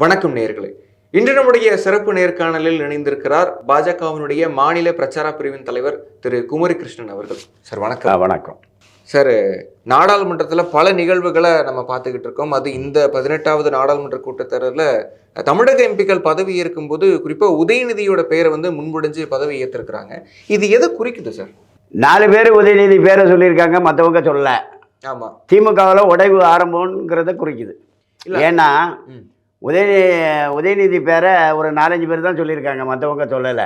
வணக்கம் நேயர்களே இன்று நம்முடைய சிறப்பு நேர்காணலில் இணைந்திருக்கிறார் பாஜகவினுடைய மாநில பிரச்சார பிரிவின் தலைவர் திரு குமரி கிருஷ்ணன் அவர்கள். சார் வணக்கம். வணக்கம். சார் நாடாளுமன்றத்தில் பல நிகழ்வுகளை நம்ம பார்த்துக்கிட்டு இருக்கோம். அது இந்த பதினெட்டாவது நாடாளுமன்ற கூட்டத்தொடரில் தமிழக எம்பிக்கள் பதவி ஏற்கும்போது குறிப்பாக உதயநிதியோட பெயரை வந்து முன்முடிஞ்சு பதவி ஏற்றிருக்கிறாங்க இது எதை குறிக்குது சார்? நாலு பேர் உதயநிதி பேரை சொல்லியிருக்காங்க மற்றவங்க சொல்லல. ஆமா. திமுகவில் உடைவு ஆரம்பம்ங்கிறத குறிக்குது. ஏன்னா ம். உதயநிதி பேரை ஒரு நாலஞ்சு பேர் தான் சொல்லியிருக்காங்க மற்றவங்க சொல்லலை.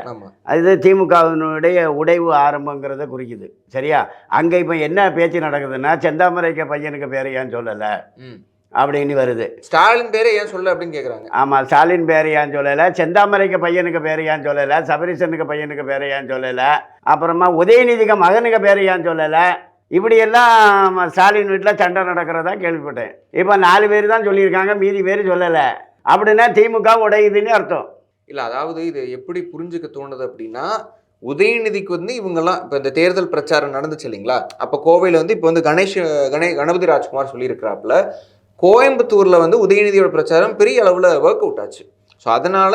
அது திமுகவினுடைய உடைவு ஆரம்பங்கிறத குறிக்குது. சரியா? அங்கே இப்போ என்ன பேச்சு நடக்குதுன்னா செந்தாமரைக்க பையனுக்கு பேரை ஏன் சொல்லலை? அப்படின்னு வருது. ஸ்டாலின் பேரை ஏன் சொல்ல அப்படின்னு கேட்குறாங்க ஆமாம் ஸ்டாலின் பேர் ஏன் சொல்லலை? செந்தாமரைக்கு பையனுக்கு பேர் ஏன் சொல்லலை? சபரிசனுக்கு பையனுக்கு பேர் ஏன் சொல்லலை? அப்புறமா உதயநிதிக்கு மகனுக்கு பேர் ஏன் சொல்லலை? இப்படியெல்லாம் ஸ்டாலின் வீட்டில் சண்டை நடக்கிறதா கேள்விப்பட்டேன். இப்போ நாலு பேர் தான் சொல்லியிருக்காங்க மீதி பேர் சொல்லலை. அப்படின்னா திமுக உடையுதுன்னு அர்த்தம். இல்ல அதாவது இது எப்படி புரிஞ்சுக்க தோணுது அப்படின்னா உதயநிதிக்கு வந்து இவங்கெல்லாம் இப்போ இந்த தேர்தல் பிரச்சாரம் நடந்துச்சு இல்லைங்களா? அப்போ கோவையில் வந்து இப்போ வந்து கணேஷ் கணே கணபதி ராஜ்குமார் சொல்லியிருக்கிறாப்புல கோயம்புத்தூர்ல வந்து உதயநிதியோட பிரச்சாரம் பெரிய அளவுல ஒர்க் அவுட் ஆச்சு. ஸோ அதனால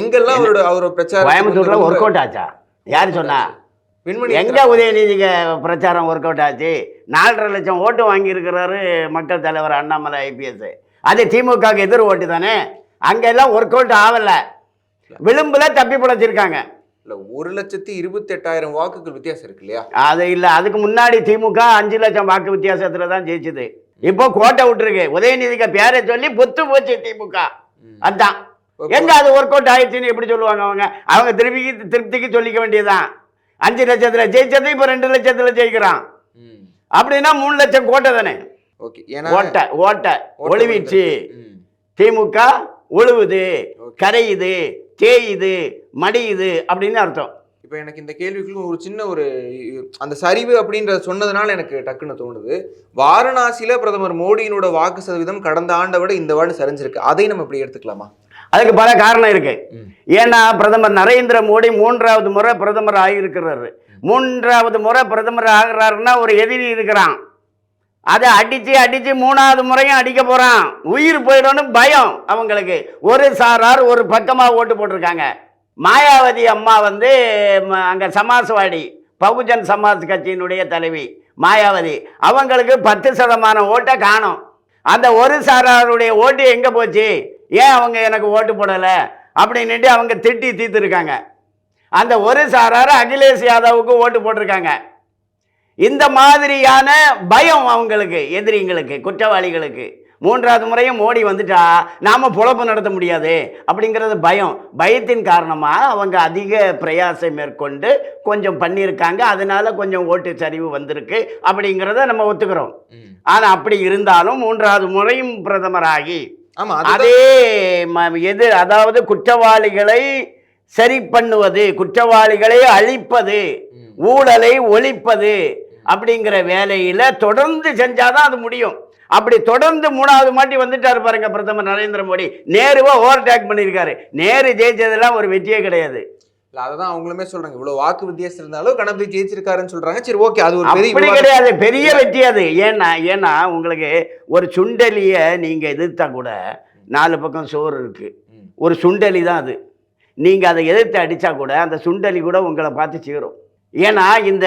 எங்கெல்லாம் அவரோட அவரோட பிரச்சாரம் கோயம்புத்தூரில் ஒர்க் அவுட் ஆச்சா? யார் சொன்னா? விண்மணி எங்கே உதயநிதிக்கு பிரச்சாரம் ஒர்க் அவுட் ஆச்சு? நாலரை லட்சம் ஓட்டு வாங்கியிருக்கிறாரு மக்கள் தலைவர் அண்ணாமலை ஐபிஎஸ் அது திமுகவுக்கு எதிர் ஓட்டு தானே? அங்கெல்லாம் ஒர்க் அவுட் ஆகலை. விளிம்பில் தப்பி பிழைச்சிருக்காங்க இல்ல ஒரு லட்சத்தி இருபத்தி எட்டாயிரம் வாக்குகள் வித்தியாசம் இருக்கு இல்லையா? அது இல்லை அதுக்கு முன்னாடி திமுக அஞ்சு லட்சம் வாக்கு வித்தியாசத்தில் தான் ஜெயிச்சுது. இப்போ கோட்டை விட்டுருக்கு. உதயநிதிக்கு பேரை சொல்லி பொத்து போச்சு திமுக. அதான். எங்க அது ஒர்க் அவுட் ஆயிடுச்சுன்னு எப்படி சொல்லுவாங்க அவங்க? அவங்க திருப்பிக்கு திருப்திக்கு சொல்லிக்க வேண்டியதுதான். அஞ்சு லட்சத்தில் ஜெயிச்சது இப்போ ரெண்டு லட்சத்தில் ஜெயிக்கிறான். அப்படின்னா மூணு லட்சம் கோட்டை தானே? ஓகே. ஓட்டை ஓட்டை ம். திமுக ஒழுவுது. கரையுது தேயுது மடியுது அப்படின்னு அர்த்தம். இப்போ எனக்கு இந்த கேள்விக்கு ஒரு சின்ன ஒரு அந்த சரிவு அப்படின்றத சொன்னதுனால எனக்கு டக்குன்னு தோணுது. வாரணாசியில பிரதமர் மோடியினோட வாக்கு சதவீதம் கடந்த ஆண்டை விட இந்த வார்டு சரிஞ்சிருக்கு. அதை நம்ம இப்படி எடுத்துக்கலாமா? அதுக்கு பல காரணம் இருக்கு. ஏன்னா பிரதமர் நரேந்திர மோடி மூன்றாவது முறை பிரதமர் ஆகியிருக்கிறாரு. மூன்றாவது முறை பிரதமர் ஆகிறாருன்னா ஒரு எதிரி இருக்கிறான். அதை அடிச்சு அடிச்சு மூணாவது முறையும் அடிக்க போறான். உயிர் போயிடும்னு பயம் அவங்களுக்கு. ஒரு சாரார் ஒரு பக்கமாக ஓட்டு போட்டிருக்காங்க. மாயாவதி அம்மா வந்து அங்கே சமாஸ்வாடி சமாஜ்வாடி பகுஜன் சமாஜ் கட்சியினுடைய தலைவி மாயாவதி. அவங்களுக்கு பத்து சதமானம் ஓட்டை காணும். அந்த ஒரு சாராருடைய ஓட்டு எங்க போச்சு? ஏன் அவங்க எனக்கு ஓட்டு போடலை? அப்படின்ட்டு அவங்க திட்டி தீர்த்துருக்காங்க அந்த ஒரு சாரார் அகிலேஷ் யாதவுக்கு ஓட்டு போட்டிருக்காங்க. இந்த மாதிரியான பயம் அவங்களுக்கு எதிரிங்களுக்கு குற்றவாளிகளுக்கு. மூன்றாவது முறையும் மோடி வந்துட்டா நாம பொழப்பு நடத்த முடியாது அப்படிங்கிறது பயம். பயத்தின் காரணமாக அவங்க அதிக பிரயாசை மேற்கொண்டு கொஞ்சம் பண்ணியிருக்காங்க. அதனால கொஞ்சம் ஓட்டு சரிவு வந்திருக்கு அப்படிங்கிறத நம்ம ஒத்துக்கிறோம். ஆனால் அப்படி இருந்தாலும் மூன்றாவது முறையும் பிரதமராகி அதே எது அதாவது குற்றவாளிகளை சரி பண்ணுவது குற்றவாளிகளை அழிப்பது. ஊழலை ஒழிப்பது அப்படிங்கிற வேலையில தொடர்ந்து செஞ்சாதான் அது முடியும். அப்படி தொடர்ந்து மூணாவது மாட்டி வந்துட்டாரு பாருங்க பிரதமர் நரேந்திர மோடி. நேருவா ஓவர்டேக் பண்ணியிருக்காரு. நேரு ஜெயிச்சதெல்லாம் ஒரு வெற்றியே கிடையாது. இல்ல அததான் அவங்களுமே சொல்றாங்க. இவ்வளவு வாக்கு வித்தியாசம் இருந்தாலும் கணபதி ஜெயிச்சிருக்காருன்னு சொல்றாங்க. சரி ஓகே அது ஒரு பெரிய. கிடையாது. பெரிய வெற்றி அது. ஏன்னா ஏன்னா உங்களுக்கு ஒரு சுண்டலிய நீங்க எதிர்த்தா கூட நாலு பக்கம் சோறு இருக்கு. ம். ஒரு சுண்டலி தான் அது. நீங்கள் அதை எதிர்த்து அடித்தா கூட அந்த சுண்டலி கூட உங்களை பார்த்து சீரும். ஏன்னா இந்த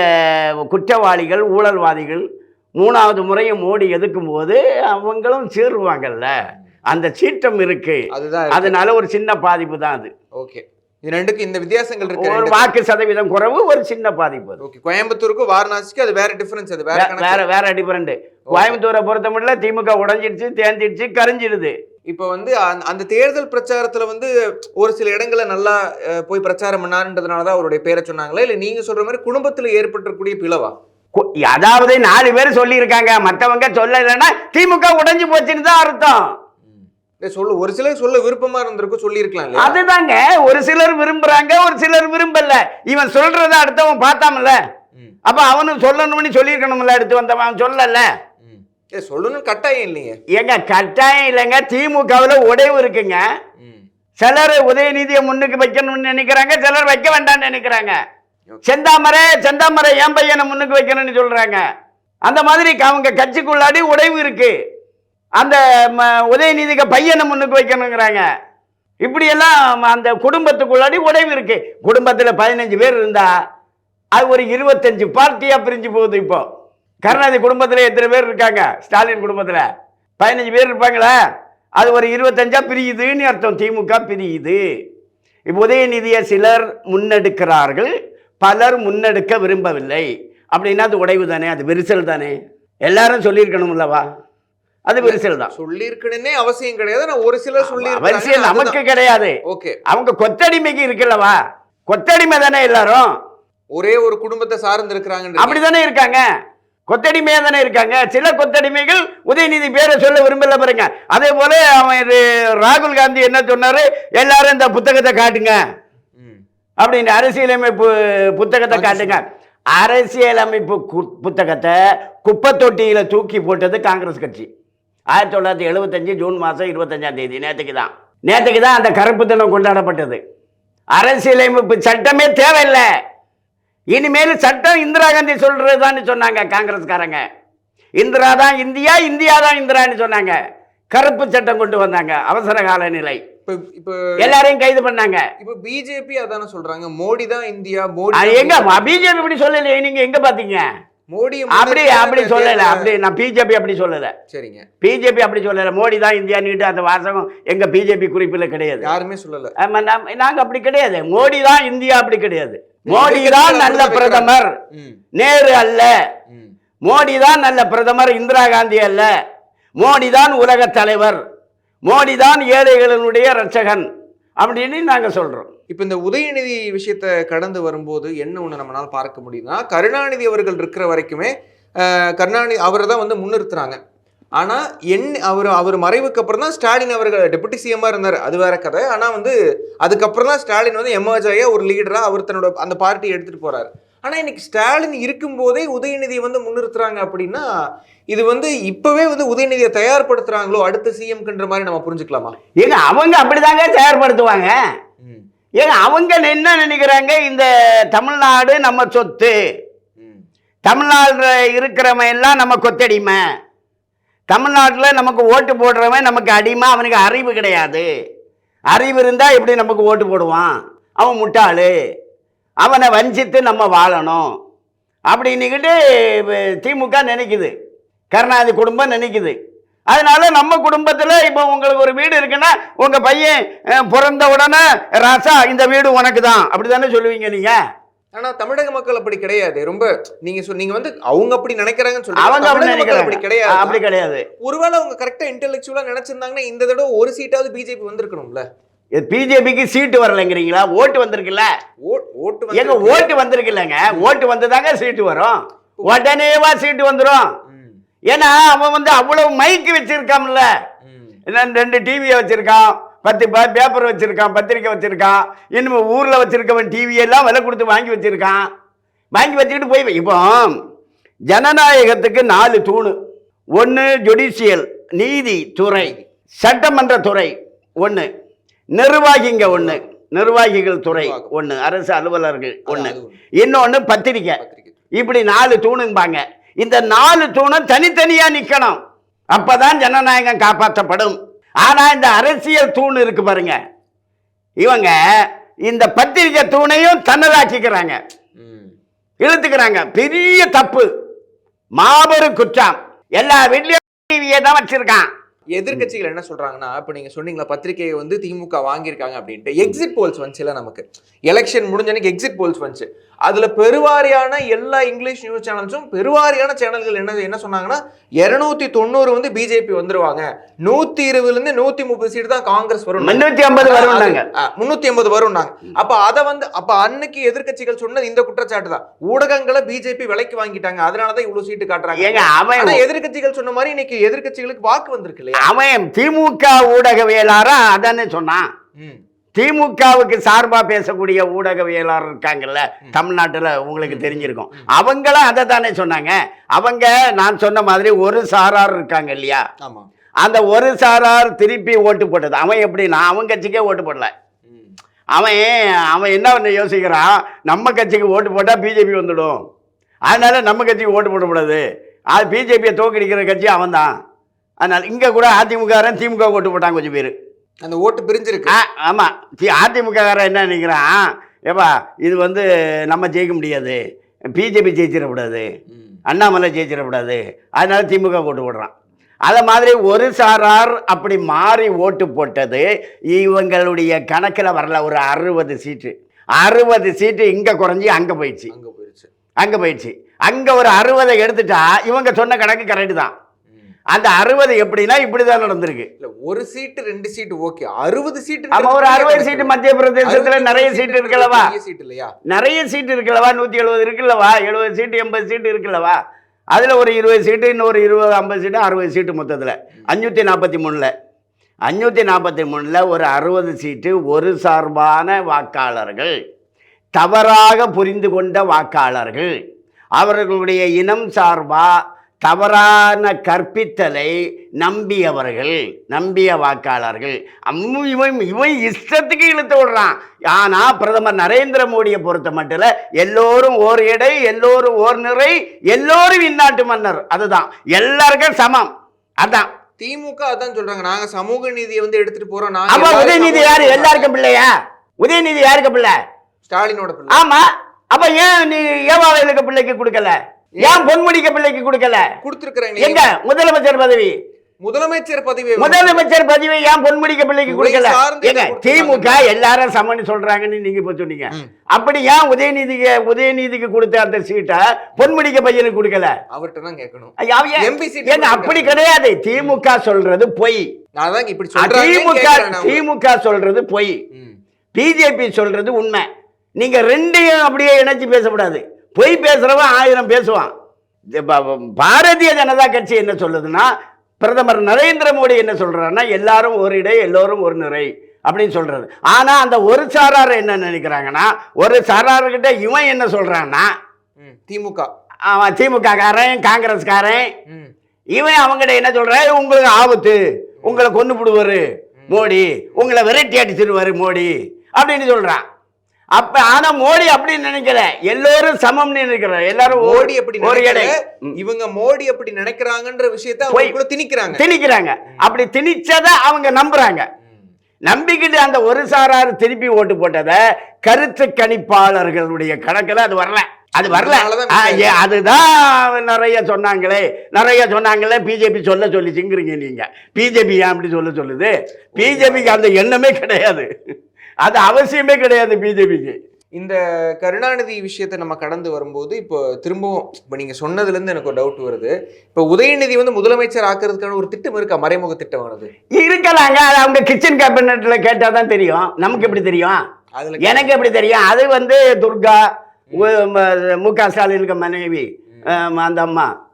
குற்றவாளிகள் ஊழல்வாதிகள் மூணாவது முறையும் மோடி எதிர்க்கும் போது அவங்களும் சீருவாங்கல்ல. அந்த சீற்றம் இருக்கு. அதுதான். அதனால ஒரு சின்ன பாதிப்பு தான் அது. ஓகே. இது ரெண்டுக்கு இந்த வித்தியாசங்கள் இருக்கு ஒரு. வாக்கு சதவீதம் குறைவு ஒரு சின்ன பாதிப்பு ஓகே. கோயம்புத்தூருக்கு வாரணாசிக்கு அது வேற டிஃபரன்ஸ் அது வேற. வேற வேற டிஃபரெண்ட் கோயம்புத்தூரை பொறுத்த மட்டும் திமுக உடஞ்சிடுச்சு தேர்ந்திடுச்சு கரைஞ்சிடுது. இப்போ வந்து அந்த- தேர்தல் பிரச்சாரத்துல வந்து ஒரு சில இடங்களை நல்லா போய் பிரச்சாரம் பண்ணாருன்றதுனால தான் அவருடைய பேரை சொன்னாங்களா? இல்ல நீங்க சொல்ற மாதிரி குடும்பத்துல ஏற்பட்டிருக்கக்கூடிய பிளவா? அதாவது நாலு பேர் சொல்லியிருக்காங்க. மற்றவங்க சொல்லலைன்னா திமுக உடைஞ்சு போச்சுன்னு தான் அர்த்தம். சொல்ல ஒரு சிலர் சொல்ல விருப்பமா இருந்திருக்கும் சொல்லியிருக்கலாம் அதுதாங்க. ஒரு சிலர் விரும்புறாங்க ஒரு சிலர் விரும்பல. இவன் சொல்றத அடுத்தவன் பார்த்தாமல அப்ப அவனும் சொல்லணும்னு சொல்லியிருக்கணும்ல எடுத்து வந்தவன். சொல்லல. ம். ஏ சொல்லணும் கட்டாயம் இல்லைங்க ஏங்க கட்டாயம் இல்லைங்க. திமுகவில் உடைவு இருக்குங்க. சிலர் உதயநிதியை முன்னுக்கு வைக்கணும்னு நினைக்கிறாங்க சிலர் வைக்க வேண்டாம்னு நினைக்கிறாங்க. செந்தாமரை செந்தாமரை என் பையனை முன்னுக்கு வைக்கணும்னு சொல்றாங்க. அந்த மாதிரி அவங்க கட்சிக்குள்ளாடி உடைவு இருக்கு. அந்த உதயநிதிக்கு பையனை முன்னுக்கு வைக்கணுங்கிறாங்க. இப்படியெல்லாம் அந்த குடும்பத்துக்குள்ளாடி உடைவு இருக்கு. குடும்பத்தில் பதினஞ்சு பேர் இருந்தா அது ஒரு இருபத்தஞ்சு பார்ட்டியாக பிரிஞ்சு போகுது இப்போ. கருணாநிதி குடும்பத்தில் எத்தனை பேர் இருக்காங்க? ஸ்டாலின் குடும்பத்தில். பதினஞ்சு பேர் இருப்பாங்களா? அது ஒரு இருபத்தஞ்சா பிரியுதுன்னு அர்த்தம். திமுக பிரியுது. இப்போ உதயநிதியை சிலர் முன்னெடுக்கிறார்கள் பலர் முன்னெடுக்க விரும்பவில்லை. அப்படின்னா அது உடைவு தானே? அது விரிசல் தானே? எல்லாரும் சொல்லியிருக்கணும்லவா அது விரிசல் தான். சொல்லியிருக்கணுன்னே அவசியம் கிடையாது. நான் ஒரு சிலர் சொல்லி அவசியம் நமக்கு கிடையாது. ஓகே. அவங்க கொத்தடிமைக்கு இருக்குல்லவா கொத்தடிமை தானே எல்லாரும்? ஒரே ஒரு குடும்பத்தை சார்ந்து இருக்கிறாங்க அப்படிதானே இருக்காங்க. கொத்தடிமையா தானே இருக்காங்க? சில கொத்தடிமைகள் உதயநிதி பேரை சொல்ல விரும்பல பாருங்க. அதே போல அவன் இது ராகுல் காந்தி என்ன சொன்னாரு? எல்லாரும் இந்த புத்தகத்தை காட்டுங்க. அப்படின்னு அரசியலமைப்பு புத்தகத்தை காட்டுங்க. அரசியலமைப்பு புத்தகத்தை குப்பை தொட்டியில தூக்கி போட்டது காங்கிரஸ் கட்சி. ஆயிரத்தி தொள்ளாயிரத்தி எழுபத்தஞ்சு ஜூன் மாதம் இருபத்தஞ்சாம் தேதி நேற்றுக்கு தான். நேற்றுக்கு தான் அந்த கருப்பு தினம் கொண்டாடப்பட்டது. அரசியலமைப்பு சட்டமே தேவையில்லை. இனிமேல் சட்டம் இந்திரா காந்தி சொல்றதுதான்னு சொன்னாங்க காங்கிரஸ்காரங்க. இந்திரா தான் இந்தியா இந்தியா தான் இந்திரான்னு சொன்னாங்க. கருப்பு சட்டம் கொண்டு வந்தாங்க அவசர கால நிலை இப்ப எல்லாரையும் கைது பண்ணாங்க. இப்ப பிஜேபி அதானே சொல்றாங்க மோடி தான் இந்தியா மோடி தான் எங்க? பிஜேபி இப்படி சொல்லலையே நீங்க எங்க பாத்தீங்க? மோடி அப்படி அப்படி சொல்லல அப்படி நான் பிஜேபி அப்படி சொல்லல. சரிங்க. பிஜேபி அப்படி சொல்லல மோடி தான் இந்தியான்னுட்டு அந்த வாசகம் எங்க பிஜேபி குறிப்பில் கிடையாது. யாருமே சொல்லல. நாங்க அப்படி கிடையாது. மோடி தான் இந்தியா அப்படி கிடையாது. மோடி தான் நல்ல பிரதமர். நேரு அல்ல. மோடி தான் நல்ல பிரதமர் இந்திரா காந்தி அல்ல. மோடி தான் உலக தலைவர். மோடி தான் ஏழைகளினுடைய ரட்சகன் அப்படின்னு நாங்க சொல்றோம். இப்ப இந்த உதயநிதி விஷயத்தை கடந்து வரும்போது என்ன ஒண்ணு நம்மளால பார்க்க முடியுதுன்னா கருணாநிதி அவர்கள் இருக்கிற வரைக்குமே கருணாநிதி அவரை தான் வந்து முன்னிறுத்துறாங்க. ஆனா என் அவர் அவர் மறைவுக்கு அப்புறம் தான் ஸ்டாலின் அவர்கள் டெபுட்டி சிஎம்மா இருந்தார். அது வேற கதை. ஆனா வந்து அதுக்கப்புறம் தான் ஸ்டாலின் வந்து எமர்ஜ் ஆகி அவர் லீடரா அவர் தன்னோட அந்த பார்ட்டியை எடுத்துட்டு போறாரு. ஆனா இன்னைக்கு ஸ்டாலின் இருக்கும்போதே உதயநிதியை வந்து முன்னிறுத்துறாங்க அப்படின்னா இது வந்து இப்பவே வந்து உதயநிதியை தயார்படுத்துறாங்களோ அடுத்த சிஎம்க்குன்ற மாதிரி நம்ம புரிஞ்சுக்கலாமா? ஏங்க அவங்க அப்படிதாங்க தயார்படுத்துவாங்க. ஏங்க அவங்க என்ன நினைக்கிறாங்க? இந்த தமிழ்நாடு நம்ம சொத்து. தமிழ்நாட்டில் இருக்கிறவன் எல்லாம் நம்ம கொத்தடிமை. தமிழ்நாட்டில் நமக்கு ஓட்டு போடுறவன் நமக்கு அடிமை அவனுக்கு அறிவு கிடையாது. அறிவு இருந்தால் எப்படி நமக்கு ஓட்டு போடுவான்? அவன் முட்டாளு. அவனை வஞ்சித்து நம்ம வாழணும். அப்படின்னுக்கிட்டு திமுக நினைக்குது. கருணாநிதி குடும்பம் நினைக்குது. அதனால நம்ம குடும்பத்தில் இப்போ உங்களுக்கு ஒரு வீடு இருக்குன்னா உங்கள் பையன் பிறந்த உடனே ராசா இந்த வீடு உனக்கு தான் அப்படி தானே சொல்லுவீங்க நீங்கள் ஆனா தமிழக மக்கள் அப்படி கிடையாது. ரொம்ப நீங்க நீங்க வந்து அவங்க அப்படி நினைக்கிறாங்கன்னு சொல்றீங்க. அவங்க மக்கள் அப்படி கிடையாது. அப்படி கிடையாது. ஒருவேளை அவங்க கரெக்டா இன்டெலெக்சுவலா நினைச்சிருந்தாங்கன்னா இந்த தடவை ஒரு சீட்டாவது பிஜேபி வந்திருக்கணும்ல. பிஜேபிக்கு சீட்டு வரலைங்கிறீங்களா? ஓட்டு வந்திருக்குல்ல? ஓட் ஓட்டு எங்க ஓட்டு வந்திருக்குல்லங்க. ஓட்டு வந்ததாங்க சீட்டு வரும். உடனேவா சீட்டு வந்துடும் ஏன்னா அவன் வந்து அவ்வளவு மைக்கு வச்சிருக்கான்ல. ரெண்டு டிவியை வச்சிருக்கான். பத்து பே- பேப்பர் வச்சிருக்கான் பத்திரிக்கை வச்சிருக்கான் இன்னும் ஊர்ல வச்சிருக்கவன் டிவி எல்லாம் விலை கொடுத்து வாங்கி வச்சிருக்கான். வாங்கி வச்சுக்கிட்டு போய் இப்போ ஜனநாயகத்துக்கு நாலு தூணு. ஒன்று ஜுடிஷியல் நீதி துறை சட்டமன்ற துறை ஒன்று நிர்வாகிங்க ஒன்று நிர்வாகிகள் துறை. ஒன்று அரசு அலுவலர்கள் ஒன்று. இன்னொன்று பத்திரிக்கை. இப்படி நாலு தூணும்பாங்க. இந்த நாலு தூணும் தனித்தனியா நிக்கணும். அப்பதான் ஜனநாயகம் காப்பாற்றப்படும் ஆனா இந்த அரசியல் தூண் இருக்கு பாருங்க. இவங்க இந்த பத்திரிக்கை தூணையும் தன்னதாக்கிக்கிறாங்க இழுத்துக்கிறாங்க. பெரிய தப்பு. மாபெரும் குற்றம். எல்லா வீட்லயும் டிவியை தான் வச்சிருக்கான். எதிர்க்கட்சிகள் என்ன சொல்றாங்கன்னா இப்ப நீங்க சொன்னீங்களா பத்திரிகையை வந்து திமுக வாங்கியிருக்காங்க அப்படின்ட்டு. எக்ஸிட் போல்ஸ் வந்துச்சுல நமக்கு. எலெக்ஷன் முடிஞ்ச அன்னைக்கு எக்ஸிட் போல்ஸ் வந்துச்சு. அதுல பெருவாரியான எல்லா இங்கிலீஷ் நியூஸ் சேனல்ஸும் பெருவாரியான சேனல்கள் என்ன என்ன சொன்னாங்கன்னா இருநூத்தி தொண்ணூறு வந்து பிஜேபி வந்துருவாங்க நூத்தி இருபதுல இருந்து நூத்தி முப்பது சீட் தான் காங்கிரஸ் வரும் முன்னூத்தி ஐம்பது வரும்னாங்க. முன்னூத்தி ஐம்பது வரும்னாங்க. அப்ப அத வந்து அப்ப அன்னைக்கு எதிர்க்கட்சிகள் சொன்னது இந்த குற்றச்சாட்டு தான். ஊடகங்களை பிஜேபி விலைக்கு வாங்கிட்டாங்க. அதனாலதான் இவ்வளவு சீட்டு காட்டுறாங்க. அவன் ஆனா எதிர்க்கட்சிகள் சொன்ன மாதிரி இன்னைக்கு எதிர்க்கட்சிகளுக்கு வாக்கு வந்திருக்கு அவன் திமுக ஊடகவியலாரா அதானே சொன்னான். திமுகவுக்கு சார்பா பேசக்கூடிய ஊடகவியலாளர் இருக்காங்கல்ல தமிழ்நாட்டுல உங்களுக்கு தெரிஞ்சிருக்கும். அவங்களும் அதை தானே சொன்னாங்க. அவங்க நான் சொன்ன மாதிரி ஒரு சாரார் இருக்காங்க இல்லையா? அந்த ஒரு சாரார் திருப்பி ஓட்டு போட்டது. அவன் எப்படின்னா அவன் கட்சிக்கே ஓட்டு போடல. அவன் அவன் என்ன ஒன்று யோசிக்கிறான்? நம்ம கட்சிக்கு ஓட்டு போட்டால் பிஜேபி வந்துடும். அதனால நம்ம கட்சிக்கு ஓட்டு போடக்கூடாது அது பிஜேபியை தோக்கடிக்கிற கட்சி அவன் தான் அதனால் இங்கே கூட அதிமுக திமுக ஓட்டு போட்டான் கொஞ்சம் பேர். அந்த ஓட்டு பிரிஞ்சிருக்கு. ஆமாம் அதிமுககாரன் என்ன நினைக்கிறான்? ஏப்பா இது வந்து நம்ம ஜெயிக்க முடியாது. பிஜேபி ஜெயிச்சிடக்கூடாது. அண்ணாமலை ஜெயிச்சிடக்கூடாது. அதனால திமுக ஓட்டு போடுறான். அதை மாதிரி ஒரு சாரார் அப்படி மாறி ஓட்டு போட்டது இவங்களுடைய கணக்கில் வரல. ஒரு அறுபது சீட்டு. அறுபது சீட்டு இங்கே குறைஞ்சி அங்கே போயிடுச்சு. அங்க போயிருச்சு அங்கே போயிடுச்சு. அங்கே ஒரு அறுபதை எடுத்துட்டா இவங்க சொன்ன கணக்கு கரெக்டு தான். அந்த அறுபது எப்படின்னா இப்படி தான் நடந்திருக்கு. இல்ல ஒரு சீட்டு ரெண்டு சீட்டு ஓகே. அறுபது சீட்டு ஆமா ஒரு அறுபது சீட்டு மத்திய பிரதேசத்துல நிறைய சீட்டு இருக்குல்லவா சீட் இல்லையா? நிறைய சீட்டு இருக்குல்லவா நூற்றி எழுபது இருக்குல்லவா? எழுபது சீட்டு எண்பது சீட்டு இருக்குல்லவா அதில் ஒரு இருபது சீட்டு இன்னொரு இருபது ஐம்பது சீட்டு அறுபது சீட்டு மொத்தத்தில். அஞ்சூற்றி நாற்பத்தி மூணில் அஞ்சூற்றி நாற்பத்தி மூணில் ஒரு அறுபது சீட்டு ஒரு சார்பான வாக்காளர்கள். தவறாக புரிந்து கொண்ட வாக்காளர்கள். அவர்களுடைய இனம் சார்பா தவறான கற்பித்தலை நம்பியவர்கள் நம்பிய வாக்காளர்கள். அம்மு இவன் இவன் இஷ்டத்துக்கு இழுத்து விடுறான். ஆனா பிரதமர் நரேந்திர மோடியை பொறுத்த மட்டும் எல்லோரும் ஓர் எடை எல்லோரும் ஓர் நிறை எல்லோரும் இந்நாட்டு மன்னர். அதுதான். எல்லாருக்கும் சமம். அதான். திமுக அதான் சொல்றாங்க. நாங்க சமூக நீதியை வந்து எடுத்துட்டு போறோம். எல்லாரும் உதயநிதி யாரு? எல்லாருக்கும் பிள்ளையா உதயநிதி யாருக்கு பிள்ளை? ஸ்டாலினோட பிள்ளை. ஆமா. அப்ப ஏன் நீ ஏவாவேலுக்கு பிள்ளைக்கு கொடுக்கல? ஏன்? பொன்முடிக்க பிள்ளைக்கு கொடுக்கல? கொடுத்திருக்கிறாங்க எங்க? முதலமைச்சர் பதவி. முதலமைச்சர் பதவி முதலமைச்சர் பதவியை ஏன் பொன்முடிக்க பிள்ளைக்கு கொடுக்கல? ஏங்க. திமுக எல்லாரும் சமன்னு சொல்றாங்கன்னு நீங்க இப்ப சொன்னீங்க. அப்படி ஏன் உதயநிதிக்கு உதயநிதிக்கு கொடுத்த அந்த சீட்டை பொன்முடிக்க பையனுக்கு கொடுக்கல? அவர்கிட்ட தான் கேட்கணும். ஏங்க அப்படி கிடையாது. திமுக சொல்றது பொய். திமுக திமுக சொல்றது பொய். பிஜேபி சொல்றது உண்மை. நீங்க ரெண்டையும் அப்படியே இணைச்சு பேசக்கூடாது. பொய் பேசுறவன் ஆயிரம் பேசுவான். பாரதிய ஜனதா கட்சி என்ன சொல்லுதுன்னா பிரதமர் நரேந்திர மோடி என்ன சொல்றாருன்னா எல்லாரும் ஒரு இடை எல்லோரும் ஒரு நிறை அப்படின்னு சொல்றது ஆனா அந்த ஒரு சாரார் என்ன நினைக்கிறாங்கன்னா ஒரு சாரார்கிட்ட இவன் என்ன சொல்றான்னா திமுக. அவன் திமுக காரன் காங்கிரஸ்காரன். இவன் அவங்ககிட்ட என்ன சொல்றான் உங்களுக்கு ஆபத்து. உங்களை கொண்டு விடுவாரு மோடி. உங்களை விரட்டி அடிச்சிருவாரு மோடி. அப்படின்னு சொல்றான். அப்ப ஆனா மோடி அப்படின்னு நினைக்கல. எல்லோரும் சமம்னு நினைக்கிறார் எல்லாரும் மோடி அப்படி ஒரு இவங்க மோடி அப்படி நினைக்கிறாங்கன்ற விஷயத்தை. அவங்க திணிக்கிறாங்க. திணிக்கிறாங்க. அப்படி திணிச்சதை அவங்க நம்புறாங்க. நம்பிக்கிட்டு அந்த ஒரு சாரார் திருப்பி ஓட்டு போட்டதை கருத்து கணிப்பாளர்களுடைய கணக்குல அது வரல. அது வரல. அதுதான் நிறைய சொன்னாங்களே. நிறைய சொன்னாங்களே. பிஜேபி சொல்ல சொல்லிச்சுங்கிறீங்க நீங்க. பிஜேபி ஏன் அப்படி சொல்ல சொல்லுது? பிஜேபிக்கு அந்த எண்ணமே கிடையாது. அது அவசியமே கிடையாது பிஜேபிக்கு. இந்த கருணாநிதி விஷயத்தை நம்ம கடந்து வரும்போது இப்போ திரும்பவும் இப்போ நீங்க சொன்னதுல இருந்து எனக்கு ஒரு டவுட் வருது. இப்போ உதயநிதி வந்து முதலமைச்சர் ஆக்குறதுக்கான ஒரு திட்டம் இருக்கா? மறைமுக திட்டம் வருது இருக்கலாங்க. அது அவங்க கிச்சன் கேபினெட்ல கேட்டா தான் தெரியும். நமக்கு எப்படி தெரியும்? அதுல எனக்கு எப்படி தெரியும்? அது வந்து துர்கா ம- க ஸ்டாலினுக்கு மனைவி. அந்த அம்மா.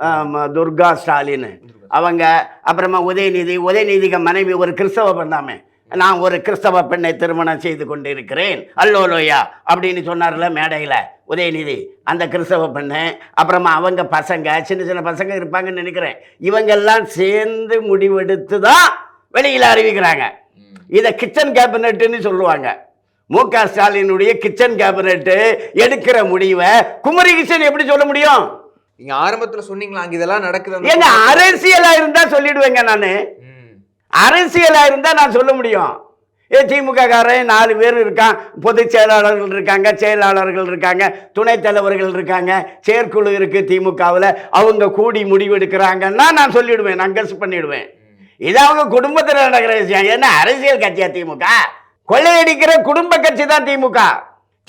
துர்கா ஸ்டாலின். அவங்க அப்புறமா உதயநிதி. உதயநிதிக்கு மனைவி ஒரு கிறிஸ்தவ பெண்ணாமே. நான் ஒரு கிறிஸ்தவ பெண்ணை திருமணம் செய்து கொண்டு இருக்கிறேன் அல்லோலோயா அப்படின்னு சொன்னார்ல மேடையில். உதயநிதி அந்த கிறிஸ்தவ பெண்ணு அப்புறமா அவங்க பசங்க சின்ன சின்ன பசங்க இருப்பாங்கன்னு நினைக்கிறேன். இவங்கெல்லாம் சேர்ந்து முடிவெடுத்து தான் வெளியில் அறிவிக்கிறாங்க. இதை கிச்சன் கேபினெட்டுன்னு சொல்லுவாங்க. மு க ஸ்டாலினுடைய கிச்சன் கேபினெட்டு எடுக்கிற முடிவை குமரி கிச்சன் எப்படி சொல்ல முடியும்? நீங்க ஆரம்பத்துல சொன்னீங்களா அங்க இதெல்லாம் நடக்குது ஏங்க அரசியலா இருந்தா சொல்லிடுவேங்க நான். ம். அரசியலா இருந்தா நான் சொல்ல முடியும். ஏ திமுக காரன் நாலு பேர் இருக்கான். பொதுச் செயலாளர்கள் இருக்காங்க செயலாளர்கள் இருக்காங்க துணைத் தலைவர்கள் இருக்காங்க. செயற்குழு இருக்கு திமுகவில். அவங்க கூடி முடிவெடுக்கிறாங்கன்னா நான் சொல்லிடுவேன் நான் கெஸ் பண்ணிடுவேன். இது அவங்க குடும்பத்தில் நடக்கிற விஷயம். என்ன அரசியல் கட்சியா திமுக? கொள்ளையடிக்கிற குடும்ப கட்சி தான் திமுக.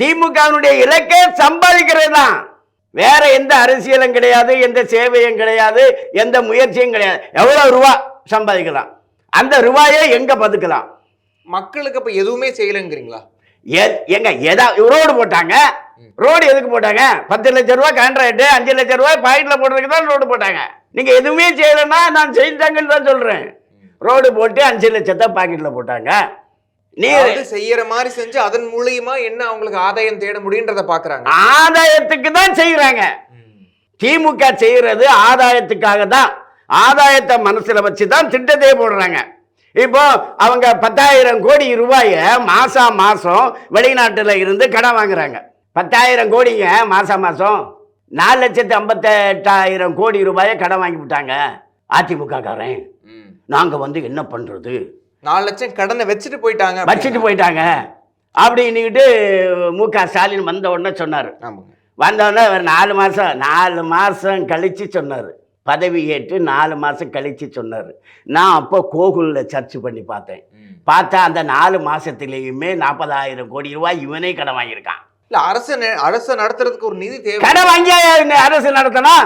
திமுகவினுடைய இலக்கே சம்பாதிக்கிறது தான். வேற எந்த அரசியலும் கிடையாது எந்த சேவையும் கிடையாது எந்த முயற்சியும் கிடையாது. எவ்வளவு ரூபா சம்பாதிக்கலாம்? அந்த ரூபாயை எங்க பதுக்கலாம்? மக்களுக்கு அப்ப எதுவுமே செய்யலைங்கிறீங்களா? எங்க எதா ரோடு போட்டாங்க. ரோடு எதுக்கு போட்டாங்க? பத்து லட்சம் ரூபாய் கான்ட்ராக்ட் அஞ்சு லட்சம் ரூபாய் பாக்கெட்ல போடுறதுக்கு தான் ரோடு போட்டாங்க. நீங்க எதுவுமே செய்யலைன்னா நான் செஞ்சாங்கன்னு தான் சொல்றேன். ரோடு போட்டு அஞ்சு லட்சத்தை பாக்கெட்ல போட்டாங்க. நீ செய்யற மாதிரி செஞ்சு அதன் மூலியமா என்ன அவங்களுக்கு ஆதாயம் தேட முடியுன்றத பாக்குறாங்க. ஆதாயத்துக்கு தான் செய்யறாங்க திமுக செய்யறது ஆதாயத்துக்காக தான். ஆதாயத்தை மனசுல வச்சு தான் திட்டத்தையே போடுறாங்க. இப்போ அவங்க பத்தாயிரம் கோடி ரூபாய மாசம் மாசம் வெளிநாட்டுல இருந்து கடன் வாங்குறாங்க. பத்தாயிரம் கோடிங்க மாசம் மாசம் நாலு லட்சத்து ஐம்பத்தெட்டாயிரம் கோடி ரூபாயை கடன் வாங்கி விட்டாங்க. அதிமுக காரன். ம். நாங்க வந்து என்ன பண்றது? நாலு லட்சம் கடனை வச்சுட்டு போயிட்டாங்க வச்சுட்டு போயிட்டாங்க. அப்படின்னுக்கிட்டு மு க ஸ்டாலின் வந்த உடனே சொன்னார். வந்த உடனே நாலு மாதம் நாலு மாதம் கழித்து சொன்னார். பதவி ஏற்று நாலு மாதம் கழித்து சொன்னார். நான் அப்போ கோகுலில் சர்ச் பண்ணி பார்த்தேன். பார்த்தா அந்த நாலு மாதத்துலேயுமே நாற்பதாயிரம் கோடி ரூபாய் இவனே கடன் வாங்கியிருக்கான். இல்ல அரசு அரசை நடத்துறதுக்கு ஒரு நிதி தேவை. கடன் வாங்கியா இந்த அரசு நடத்தணும்?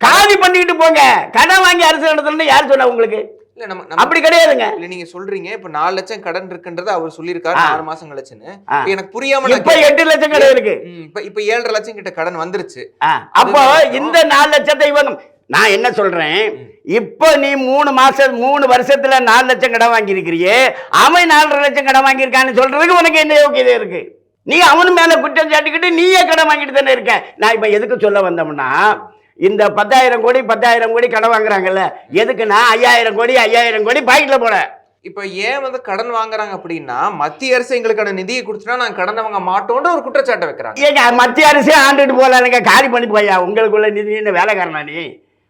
காலி பண்ணிக்கிட்டு போங்க. கடன் வாங்கி அரசு நடத்தணும்னு யார் சொன்னா உங்களுக்கு? இல்ல நம்ம அப்படி கிடையாதுங்க. இல்ல நீங்க சொல்றீங்க இப்ப நாலு லட்சம் கடன் இருக்குன்றத அவர் சொல்லியிருக்காரு ஆ. நாலு மாசம் கழிச்சுன்னு. எனக்கு புரியாம இப்ப எட்டு லட்சம் கடன் இருக்கு. இப்ப இப்ப ஏழரை லட்சம் கிட்ட கடன் வந்துருச்சு. அப்போ இந்த நாலு லட்சத்தை இவங்க நான் என்ன சொல்றேன்? இப்போ நீ மூணு மாசம் மூணு வருஷத்துல நாலு லட்சம் கடன் வாங்கியிருக்கிறியே அவன் நாலரை லட்சம் கடன் வாங்கியிருக்கான்னு சொல்றதுக்கு உனக்கு என்ன யோக்கியதை இருக்கு? நீ அவனு மேல குற்றம் சாட்டிக்கிட்டு நீயே கடன் வாங்கிட்டு தானே இருக்க? நான் இப்ப எதுக்கு சொல்ல வந்தோம்னா இந்த பத்தாயிரம் கோடி பத்தாயிரம் கோடி கடன் வாங்குறாங்கல்ல எதுக்குன்னா ஐயாயிரம் கோடி ஐயாயிரம் கோடி பாக்கெட்ல போட? இப்ப ஏன் வந்து கடன் வாங்குறாங்க அப்படின்னா மத்திய அரசு எங்களுக்கான நிதியை கொடுத்துட்டா நாங்க கடன் வாங்க மாட்டோம்ன்ற ஒரு குற்றச்சாட்டை வைக்கிறாங்க. ஏங்க மத்திய அரசே ஆண்டுட்டு போகலானுங்க காலி பண்ணி போயா? உங்களுக்குள்ள நிதி என்ன வேலைக்காரனா நீ?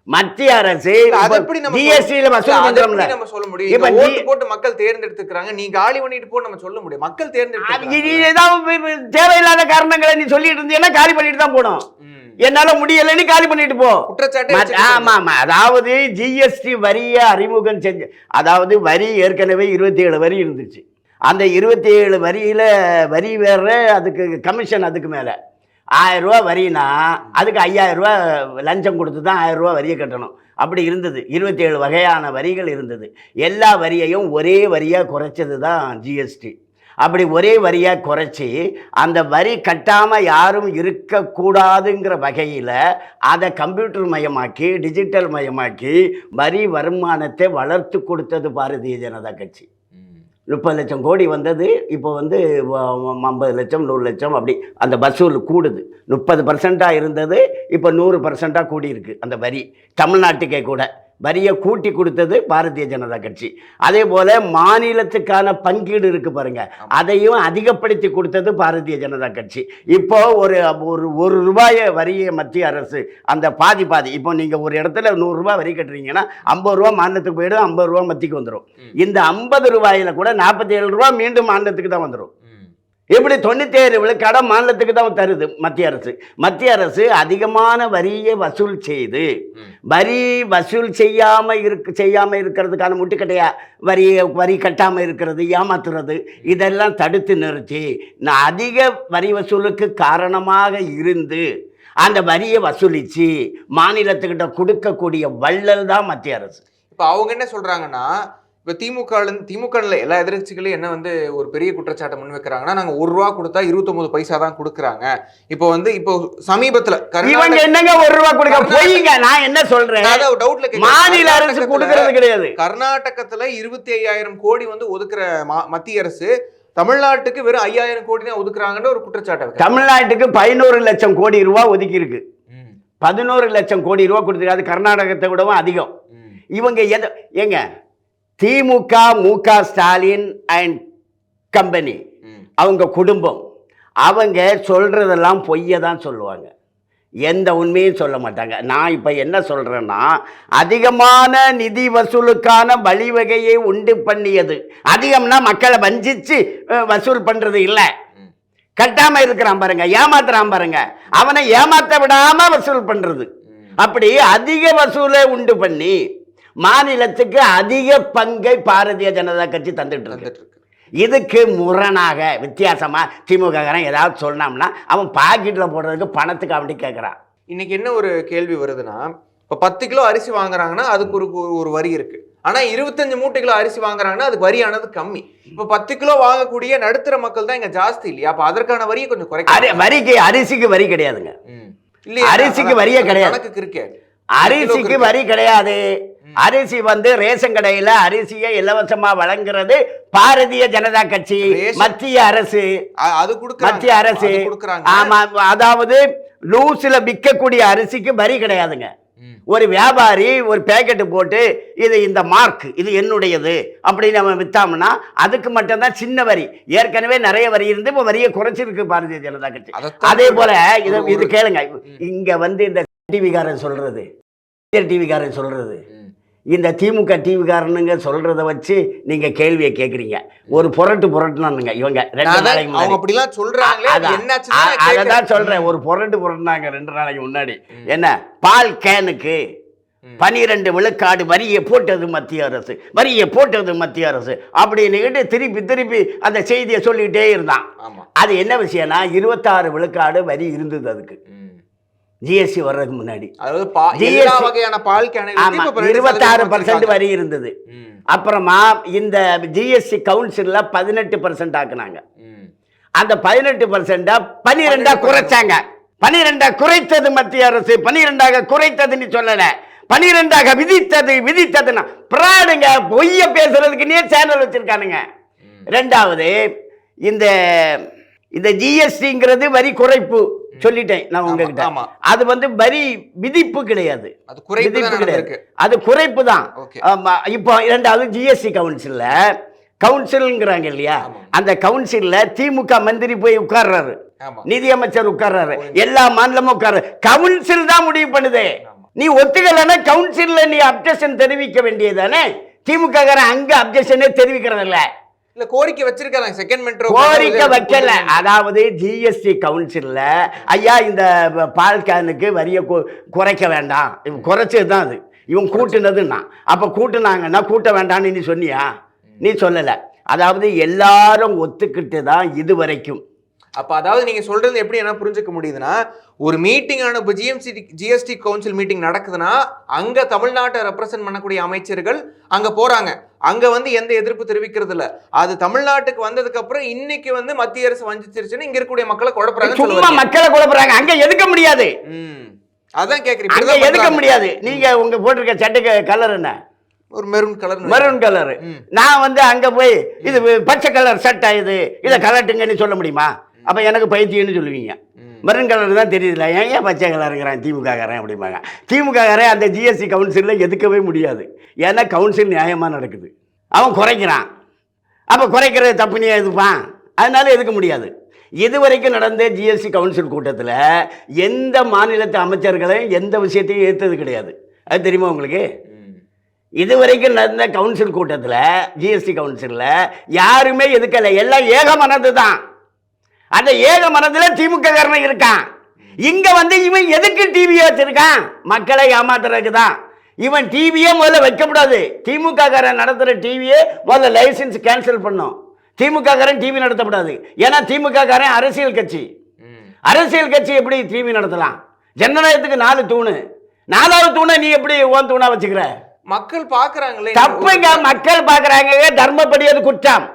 மத்திய அரசு அது எப்படி நம்ம ஜிஎஸ்டியில வசூல் பண்றோம்ல நம்ம சொல்ல முடியும்? இப்ப ஓட்டு போட்டு மக்கள் தேர்ந்தெடுத்துக்கிறாங்க நீ காலி பண்ணிட்டு போ நம்ம சொல்ல முடியும். மக்கள் தேர்ந்தெடுத்து தேவையில்லாத காரணங்களை நீ சொல்லிட்டு இருந்தீங்கன்னா காலி பண்ணிட்டு தான் போகணும். என்னால முடியலைன்னு காலி பண்ணிட்டு போ. குற்றச்சாட்டே ஆமா ஆமா அதாவது ஜிஎஸ்டி வரியை அறிமுகம் செஞ்சு அதாவது வரி ஏற்கனவே இருபத்தி ஏழு வரி இருந்துச்சு. அந்த இருபத்தி ஏழு வரியில வரி வேற அதுக்கு கமிஷன் அதுக்கு மேல. ஆயிரம் ரூபா வரினா அதுக்கு ஐயாயிரம் ரூபா லஞ்சம் கொடுத்து தான் ஆயிரம் ரூபா வரியை கட்டணும். அப்படி இருந்தது. இருபத்தேழு வகையான வரிகள் இருந்தது. எல்லா வரியையும் ஒரே வரியாக குறைச்சது தான் ஜிஎஸ்டி அப்படி ஒரே வரியாக குறைச்சி அந்த வரி கட்டாமல் யாரும் இருக்கக்கூடாதுங்கிற வகையில் அதை கம்ப்யூட்டர் மயமாக்கி டிஜிட்டல் மயமாக்கி வரி வருமானத்தை வளர்த்து கொடுத்தது பாரதிய ஜனதா கட்சி. முப்பது லட்சம் கோடி வந்தது இப்போ வந்து ஐம்பது லட்சம் நூறு லட்சம் அப்படி அந்த வசூல் கூடுது. முப்பது பர்சண்ட்டாக இருந்தது இப்போ நூறு பர்சண்ட்டாக கூடியிருக்கு அந்த வரி. தமிழ்நாட்டுக்கே கூட. வரியை கூட்டி கொடுத்தது பாரதிய ஜனதா கட்சி. அதே போல் மாநிலத்துக்கான பங்கீடு இருக்கு பாருங்க. அதையும் அதிகப்படுத்தி கொடுத்தது பாரதிய ஜனதா கட்சி. இப்போ ஒரு ஒரு ஒரு ரூபாய வரியை மத்திய அரசு அந்த பாதி பாதி இப்போ நீங்கள் ஒரு இடத்துல நூறுரூவா வரி கட்டுறீங்கன்னா ஐம்பது ரூபா மாநிலத்துக்கு போயிடும் ஐம்பது ரூபா மத்திக்கு வந்துடும். இந்த ஐம்பது ரூபாயில கூட நாற்பத்தி ஏழு ரூபா மீண்டும் மாநிலத்துக்கு தான் வந்துடும் இப்படி தொண்ணூத்தேழு கடன் மாநிலத்துக்கு தான் தருது மத்திய அரசு. மத்திய அரசு அதிகமான வரியை வசூல் செய்து வரி வசூல் செய்யாமல் இருக்கு செய்யாமல் இருக்கிறதுக்கான முட்டுக்கட்டையா வரி வரி கட்டாமல் இருக்கிறது ஏமாத்துறது இதெல்லாம் தடுத்து நிறுத்தி நான் அதிக வரி வசூலுக்கு காரணமாக இருந்து அந்த வரியை வசூலித்து மாநிலத்துக்கிட்ட கொடுக்கக்கூடிய வள்ளல் தான் மத்திய அரசு. இப்போ அவங்க என்ன சொல்கிறாங்கன்னா இப்ப திமுக திமுக எல்லா எதிர்க்கட்சிகளும் என்ன வந்து ஒரு பெரிய குற்றச்சாட்டை முன் வைக்கிறாங்கன்னா நாங்க ஒரு ரூபா கொடுத்தா இருபத்தொன்பது பைசா தான் கொடுக்குறாங்க. இப்போ வந்து இப்போ சமீபத்துல இவங்க என்னங்க ஒரு ரூபா கொடுக்க பொய்ங்க? நான் என்ன சொல்றேன்? டவுட்ல. மாநில அரசு கொடுக்கறது கிடையாது. கர்நாடகத்துல இருபத்தி ஐயாயிரம் கோடி வந்து ஒதுக்குற மத்திய அரசு தமிழ்நாட்டுக்கு வெறும் ஐயாயிரம் கோடி தான் ஒதுக்குறாங்கன்ற ஒரு குற்றச்சாட்டை. தமிழ்நாட்டுக்கு பதினோரு லட்சம் கோடி ரூபாய் ஒதுக்கி இருக்கு பதினோரு லட்சம் கோடி ரூபாய் கொடுத்துருக்கு அது கர்நாடகத்தை விடவும் அதிகம். இவங்க எதை ஏங்க திமுக முக ஸ்டாலின் அண்ட் கம்பெனி. ம். அவங்க குடும்பம். அவங்க சொல்றதெல்லாம் பொய்யை தான் சொல்லுவாங்க. எந்த உண்மையும் சொல்ல மாட்டாங்க. நான் இப்போ என்ன சொல்கிறேன்னா அதிகமான நிதி வசூலுக்கான வழிவகையை உண்டு பண்ணியது. அதிகம்னா மக்களை வஞ்சிச்சு வசூல் பண்ணுறது இல்லை. ம். கட்டாம இருக்கிறான் பாருங்க ஏமாத்துறான் பாருங்க. அவனை ஏமாத்த விடாம வசூல் பண்றது. ம். அப்படி அதிக வசூலை உண்டு பண்ணி மாநிலத்துக்கு அதிக பங்கை பாரதிய ஜனதா கட்சி தந்துட்டு இருக்கு. இதுக்கு முரணாக வித்தியாசமா திமுக காரன் ஏதாவது சொன்னோம்னா அவன் பாக்கெட்ல போடுறதுக்கு பணத்துக்கு அப்படி கேட்கறான் இன்னைக்கு என்ன ஒரு கேள்வி வருதுன்னா இப்போ பத்து கிலோ அரிசி வாங்குறாங்கன்னா அதுக்கு ஒரு ஒரு- வரி இருக்கு. ஆனா இருபத்தஞ்சு மூட்டை கிலோ அரிசி வாங்குறாங்கன்னா அதுக்கு வரியானது கம்மி. இப்போ பத்து கிலோ வாங்கக்கூடிய நடுத்தர மக்கள் தான் இங்க ஜாஸ்தி இல்லையா? அப்ப அதற்கான வரியை கொஞ்சம் குறைக்க வரிக்கு அரிசிக்கு வரி கிடையாதுங்க. இல்லையா அரிசிக்கு வரியே கிடையாது. கணக்குக்கு இருக்கே. அரிசிக்கு வரி கிடையாது. அரிசி வந்து ரேஷன் கடையில அரிசியை இலவசமா வழங்குறது பாரதிய ஜனதா கட்சி மத்திய அரசு. அது மத்திய அரசு. ஆமா அதாவது லூஸ்ல விற்கக்கூடிய அரிசிக்கு வரி கிடையாதுங்க. ஒரு வியாபாரி ஒரு பேக்கெட்டு போட்டு இது இந்த மார்க் இது என்னுடையது அப்படின்னு நம்ம வித்தாம்னா அதுக்கு மட்டும்தான் சின்ன வரி. ஏற்கனவே நிறைய வரி இருந்து இப்போ வரியை குறைச்சிருக்கு பாரதிய ஜனதா கட்சி. அதே போல இது இது கேளுங்க. இங்க வந்து இந்த டிவிக்காரன் சொல்றது. டிவிக்காரன் சொல்றது. ம். இந்த திமுக டிவிக்காரனுங்க சொல்றத வச்சு நீங்க கேள்வியை கேக்குறீங்க. ஒரு புரட்டு புரட்டுனானுங்க இவங்க ரெண்டு நாளைக்கு அப்படிலாம் சொல்றாங்களே அது. அததான் சொல்றேன். ஒரு புரட்டு புரட்டுனாங்க ரெண்டு நாளைக்கு முன்னாடி. என்ன? பால் கேனுக்கு. பனிரெண்டு விழுக்காடு வரியை போட்டது மத்திய அரசு. வரியை போட்டது மத்திய அரசு. அப்படின்னு திருப்பி திருப்பி அந்த செய்தியை சொல்லிக்கிட்டே இருந்தான். அது என்ன விஷயம்னா இருபத்தாறு விழுக்காடு வரி இருந்தது அதுக்கு. ஜிஎஸ்டி வர்றதுக்கு முன்னாடி அதாவது இருபத்தாறு பர்சன்ட். வரி இருந்தது. அப்புறமா இந்த ஜிஎஸ்டி கவுன்சில்ல பதினெட்டு பர்சன்ட் ஆக்குனாங்க. அந்த பதினெட்டு பர்சன்டா பனிரெண்டா 12% குறைச்சாங்க பனிரெண்டா குறைத்தது மத்திய அரசு பனிரெண்டாக குறைத்ததுன்னு சொல்லல பனிரெண்டாக விதித்தது விதித்ததுன்னா பிராடுங்க பொய்ய பேசுறதுக்குன்னே சேனல் வச்சிருக்கானுங்க. ரெண்டாவது இந்த இந்த ஜிஎஸ்டிங்கிறது வரி குறைப்பு சொல்லிட்டேன் நான் உங்ககிட்ட. அது வந்து வரி விதிப்பு கிடையாது. தான் விதிப்பு கிடையாது. அது குறைப்பு தான். இப்போ இரண்டாவது ஜிஎஸ்டி கவுன்சில்ல கவுன்சிலுங்கிறாங்க இல்லையா. அந்த கவுன்சில்ல திமுக மந்திரி போய் உட்கார்றாரு. நிதியமைச்சர் உட்கார்றாரு. எல்லா மாநிலமும் உட்கார்ற கவுன்சில் தான் முடிவு பண்ணுது. நீ ஒத்துக்கலைன்னா கவுன்சில்ல நீ அப்ஜெக்ஷன் தெரிவிக்க வேண்டியதானே திமுக காரன் அங்க அப்ஜெக்ஷனே தெரிவிக்கிறது இல்ல கோரிக்கை வச்சிருக்காங்க செகண்ட் மெட்ரோ கோரிக்கை வைக்கல. அதாவது ஜிஎஸ்டி கவுன்சில்ல ஐயா இந்த பால் கேனுக்கு வரியை குறைக்க வேண்டாம். இவன் குறைச்சது தான் அது. இவன் கூட்டுனதுன்னா. அப்ப கூட்டுனாங்கன்னா கூட்ட வேண்டாம்னு நீ சொன்னியா? நீ சொல்லல. அதாவது எல்லாரும் ஒத்துக்கிட்டு தான் இது வரைக்கும். அப்ப அதாவது நீங்க சொல்றது எப்படி என்ன புரிஞ்சுக்க முடியுதுன்னா ஒரு மீட்டிங் ஆன இப்போ ஜிஎம்சி ஜிஎஸ்டி கவுன்சில் மீட்டிங் நடக்குதுன்னா அங்க தமிழ்நாட்டை ரெப்ரசென்ட் பண்ணக்கூடிய அமைச்சர்கள் அங்க போறாங்க. அங்க வந்து எந்த எதிர்ப்பு தெரிவிக்கிறது இல்ல. அது தமிழ்நாட்டுக்கு வந்ததுக்கு அப்புறம் இன்னைக்கு வந்து மத்திய அரசு வஞ்சிச்சிருச்சுன்னு இங்க இருக்கக்கூடிய மக்களை குழப்பறாங்கன்னு சும்மா மக்களை குழப்புறாங்க. அங்க எதுக்க முடியாது? அதான் அங்க இப்படிதான் எதுக்க. முடியாது? நீங்க உங்க போட்டிருக்க சட்டைக்கு கலர் என்ன? ஒரு மெரூன் கலர் மெரூன் கலர். நான் வந்து அங்க போய் இது பச்சை கலர் சட்டை இது? இதை கலட்டுங்கன்னு சொல்ல முடியுமா? அப்ப எனக்கு பைத்தியம்னு சொல்லுவீங்க. மெரூன் கலர் தான் தெரியுதுல ஏன் ஏன் பச்சை கலர் இருக்கிறான்? திமுக காரன் அப்படிம்பாங்க திமுக காரன் அந்த ஜிஎஸ்டி கவுன்சிலில் எதுக்கவே முடியாது. ஏன்னா கவுன்சில் நியாயமாக நடக்குது. அவன் குறைக்கிறான். அப்போ குறைக்கிறது தப்புனியா எதுப்பான் அதனால எதுக்க முடியாது. இதுவரைக்கும் நடந்த ஜிஎஸ்டி கவுன்சில் கூட்டத்தில் எந்த மாநிலத்து அமைச்சர்களையும் எந்த விஷயத்தையும் ஏற்றது கிடையாது. அது தெரியுமா உங்களுக்கு. இதுவரைக்கும் நடந்த கவுன்சில் கூட்டத்தில் ஜிஎஸ்டி கவுன்சிலில் யாருமே எதுக்கலை. எல்லாம் ஏக மனது தான் அந்த ஏக மனதில் திமுக காரன் இருக்கான். இங்க வந்து இவன் எதுக்கு டிவியை வச்சிருக்கான்? மக்களை ஏமாத்துறதுக்கு தான் இவன் டிவியே முதல்ல வைக்கக்கூடாது திமுக காரன் நடத்துகிற டிவியே முதல்ல லைசன்ஸ் கேன்சல் பண்ணும். திமுக காரன் டிவி நடத்தக்கூடாது ஏன்னா திமுக காரன் அரசியல் கட்சி. அரசியல் கட்சி எப்படி டிவி நடத்தலாம்? ஜனநாயகத்துக்கு நாலு தூணு. நாலாவது தூணை நீ எப்படி ஓன் தூணா வச்சுக்கிற? மக்கள் பாக்குறாங்களே. தப்புங்க. மக்கள் பாக்குறாங்க. தர்மப்படி அது குற்றம்.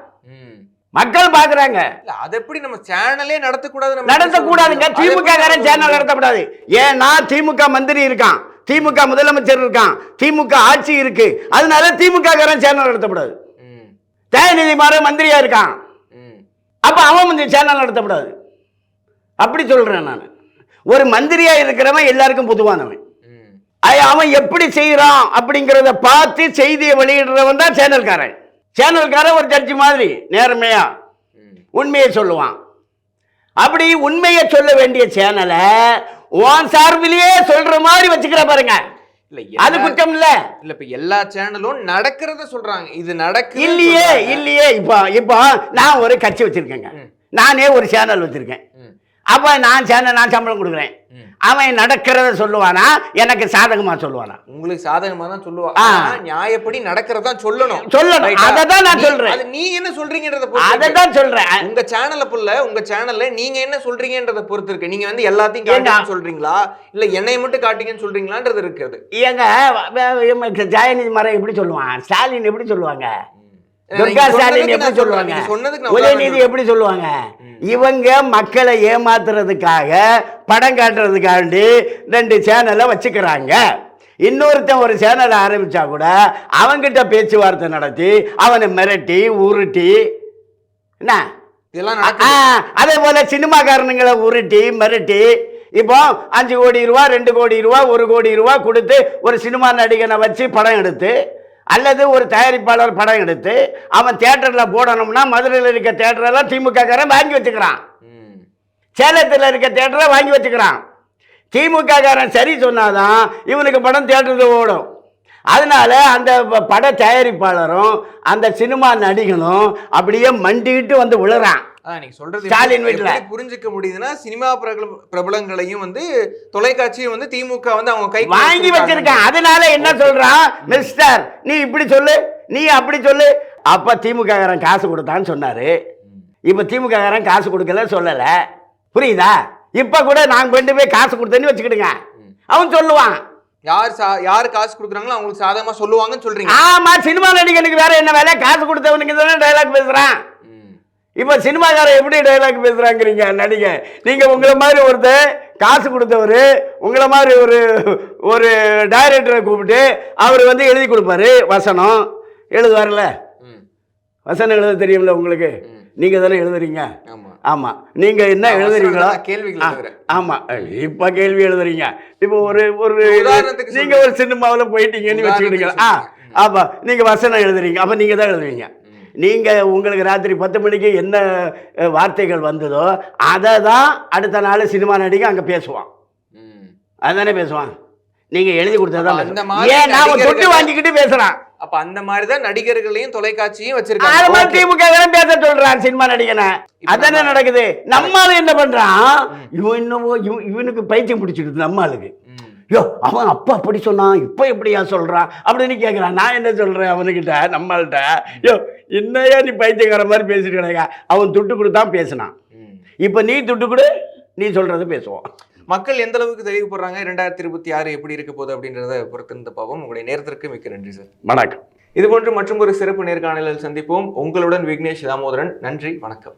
மக்கள் பாக்குறாங்க. அது எப்படி நம்ம சேனலே நடத்தக்கூடாது நடத்தக்கூடாதுங்க. திமுக காரன் சேனல் நடத்தக்கூடாது. ஏன்னா திமுக மந்திரி இருக்கான். திமுக முதலமைச்சர் இருக்கான். திமுக ஆட்சி இருக்கு. அதனால திமுக காரன் சேனல் நடத்தக்கூடாது. தயநிதி மாற மந்திரியா இருக்கான். அப்ப அவன் வந்து சேனல் நடத்தக்கூடாது. அப்படி சொல்றேன் நான். ஒரு மந்திரியா இருக்கிறவன் எல்லாருக்கும் பொதுவானவன். அவன் எப்படி செய்யறான் அப்படிங்கிறத பார்த்து செய்தியை வெளியிடுறவன் தான் சேனல்காரன். சேனல்காரன் ஒரு ஜட்ஜி மாதிரி நேர்மையா? உண்மையை சொல்லுவான். அப்படி உண்மையை சொல்ல வேண்டிய சேனலை உன் சார்பிலேயே சொல்ற மாதிரி வச்சுக்கிற பாருங்க. இல்ல அது குற்றம் இல்ல. இல்ல இப்ப எல்லா சேனலும் நடக்கிறத சொல்றாங்க. இது நடக்கு இல்லையே இல்லையே. இப்போ இப்போ நான் ஒரு கட்சி வச்சிருக்கேங்க. நானே ஒரு சேனல் வச்சிருக்கேன். அப்ப நான் சேனல் நான் சம்பளம் கொடுக்குறேன். அவன் நடக்கிறத சொல்லுவானா? எனக்கு சாதகமா சொல்லுவானா? உங்களுக்கு சாதகமா தான் சொல்லுவா. ஆ. ஆனா, நியாயப்படி நடக்கிறதான் சொல்லணும். சொல்லணும்? அதை தான் நான் நீ- சொல்றேன். அது நீங்க என்ன சொல்றீங்கன்றத அதை. தான் சொல்றேன். உங்க சேனல்ல புள்ள உங்க சேனல்ல நீங்க என்ன சொல்றீங்கன்றத பொறுத்து இருக்கு. நீங்க வந்து எல்லாத்தையும் ஏண்டா? காட்டுங்கன்னு சொல்றீங்களா? இல்ல என்னைய மட்டும் காட்டுங்கன்னு சொல்றீங்களான்றது இருக்குது. ஏங்க ஜெயநிதி மரம் எப்படி சொல்லுவான்? ஸ்டாலின் எப்படி சொல்லுவாங்க? துர்கா ஸ்டாலின் எப்படி சொல்லுவாங்க? உதயநிதி எப்படி சொல்லுவாங்க. இவங்க மக்களை ஏமாத்துறதுக்காக படம் காட்டுறதுக்காண்டி ரெண்டு சேனலை வச்சுக்கிறாங்க. இன்னொருத்தன் ஒரு சேனலை ஆரம்பிச்சா கூட அவன்கிட்ட பேச்சுவார்த்தை நடத்தி அவனை மிரட்டி உருட்டி. என்ன? அதே போல சினிமாக்காரனுங்களை உருட்டி மிரட்டி. இப்போ அஞ்சு கோடி ரூபா ரெண்டு கோடி ரூபா ஒரு கோடி ரூபா கொடுத்து ஒரு சினிமா நடிகனை வச்சு படம் எடுத்து அல்லது ஒரு தயாரிப்பாளர் படம் எடுத்து அவன் தேட்டரில் போடணும்னா மதுரையில் இருக்க தேட்டரெல்லாம் திமுக காரன் வாங்கி வச்சுக்கிறான். சேலத்தில் இருக்க தேட்டரை வாங்கி வச்சுக்கிறான். திமுக காரன் சரி சொன்னாதான் இவனுக்கு படம் தேட்டருக்கு ஓடும். அதனால அந்த பட தயாரிப்பாளரும் அந்த சினிமா நடிகனும் அப்படியே மண்டிக்கிட்டு வந்து விழுறான். நீங்க ஸ்டாலின் வீட்டுல. புரிஞ்சுக்க முடியுதுன்னா சினிமா பிரபல- பிரபலங்களையும் வந்து தொலைக்காட்சியும் வந்து திமுக வந்து அவங்க கை வாங்கி வச்சிருக்கான் அதனால என்ன சொல்றான் மிஸ்டர் நீ இப்படி சொல்லு நீ அப்படி சொல்லு. அப்ப திமுக காரன் காசு கொடுத்தான்னு சொன்னாரு. இப்ப திமுக காரன் காசு கொடுக்கல சொல்லல. புரியுதா? இப்ப கூட நான் கொண்டு போய் காசு கொடுத்தேன்னு வச்சுக்கிடுங்க. அவன் சொல்லுவான். யார் சா- யார் காசு கொடுக்குறாங்களோ அவங்களுக்கு சாதகமா சொல்லுவாங்கன்னு சொல்றீங்க. ஆமா சினிமா நடிகனுக்கு வேற என்ன வேலை? காசு கொடுத்தவனுக்கு தானே டைலாக் பேசுறான். இப்ப சினிமாக்காரன் எப்படி டைலாக் பேசுறாங்கிறீங்க நடிகை. நீங்க உங்களை மாதிரி ஒருத்தர் காசு கொடுத்தவர் உங்களை மாதிரி ஒரு ஒரு டைரக்டரை கூப்பிட்டு அவர் வந்து எழுதி கொடுப்பாரு வசனம். எழுதுவார்ல. வசனம் எழுத தெரியும்ல உங்களுக்கு? ம். நீங்க தானே எழுதுறீங்க. ஆமா. ஆமா நீங்க என்ன எழுதுறீங்களோ? கேள்விகள் ஆ, எழுதுறேன். ஆமா. இப்ப கேள்வி எழுதுறீங்க. இப்போ ஒரு ஒரு உதாரணத்துக்கு நீங்க சொல்லுங்க. ஒரு சினிமாவுல போயிட்டீங்கன்னு வச்சுக்கிடுங்க ஆ உதாரணத்துக்கு ஆமா. நீங்க வசனம் எழுதுறீங்க. அப்ப நீங்க தான் எழுதுவீங்க. ம். நீங்க உங்களுக்கு ராத்திரி பத்து மணிக்கு என்ன வார்த்தைகள் வந்ததோ அதை தான் அடுத்த நாள் சினிமா நடிகை அங்க பேசுவான். ம். அதுதானே பேசுவான்? நீங்க எழுதி அப்ப அந்த பேசுவான். மாதிரி தொட்டு வாங்கிக்கிட்டு பேசுறான்? அப்ப அந்த மாதிரிதான் நடிகர்களையும் தொலைக்காட்சியும் அது வச்சிருக்காங்க மாதிரி Okay. திமுக பேச சொல்றான் சினிமா நடிகனை. அதானே நம்ம- நடக்குது? நம்மால என்ன பண்றான்? இவன் இவன் இவனுக்கு பைத்தியம் பிடிச்சிடுது நம்மளுக்கு. ம். யோ அவன் அப்பா அப்படி சொன்னான் இப்போ எப்படியா சொல்றான் அப்படின்னு கேட்குறான் நான் என்ன சொல்றேன் அவனுக்கிட்ட நம்மள்ட்ட? யோ என்னையா நீ பைத்தியக்கார மாதிரி பேசிட்டு கிடக்க? அவன் துட்டு கொடுத்தான் பேசினான். இப்போ நீ துட்டு கொடு நீ சொல்றது பேசுவோம். மக்கள் எந்த அளவுக்கு தெளிவுபடுறாங்க? இரண்டாயிரத்தி இருபத்தி ஆறு எப்படி இருக்க போகுது அப்படின்றத பொறுத்திருந்த பாவம் உங்களுடைய நேரத்திற்கு மிக்க நன்றி சார் வணக்கம். இது போன்று மற்றும் ஒரு சிறப்பு நேர்காணலில் சந்திப்போம். உங்களுடன் விக்னேஷ் தாமோதரன். நன்றி வணக்கம்.